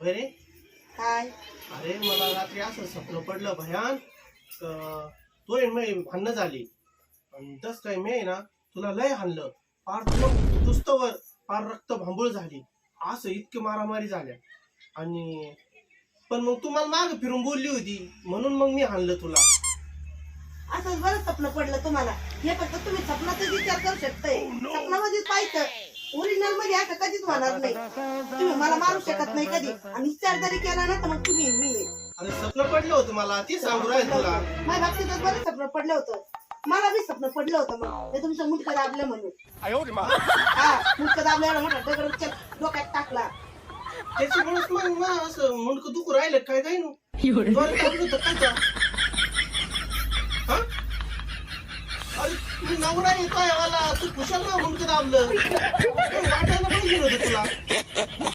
बरे? काय? अरे मला रात्री असं स्वप्न पडलं भयान. तो मी भांडणं झाली. आणि तस काय मी आहे ना तुला लय हाणलं. फार तुला दुस्तवर फार रक्त भांबूळ झाली. असं इतके मारामारी झाल्या. आणि पण मग तू मला माग फिरून बोलली होती. म्हणून मग मी हाणलं तुला. असं बरं स्वप्न पडलं तुम्हाला. हे फक्त तुम्ही स्वप्नातच विचार करू शकताय. स्वप्नामध्ये पाहायचं. ओरिजिनलमध्ये असं कधीच होणार नाही. तुम्ही मला मारू शकत नाही कधी. आणि विचार जरी केला ना तर मग तुम्ही मी. अरे स्वप्न पडलं होतं मला ती सांगू राहील तुला. माझ्या बाबतीतच बरं स्वप्न पडलं होतं. मला बी स्वप्न पडलं होतं मग. ते तुमचं मुंडकं दाबलं म्हणून. हा मुंडकं दाबल्यावर मोठा दगड उचल डोक्यात टाकला. त्याच्यामुळेच मग असं मुंडकं दुखू राहिलं काय काय नु? द्वारे पडलं होतं काय का? हा? अरे तू नवरा येतोय मला तू कुशाल ना मुंडकं दाबलं वाटायला पाहिजे होतं तुला.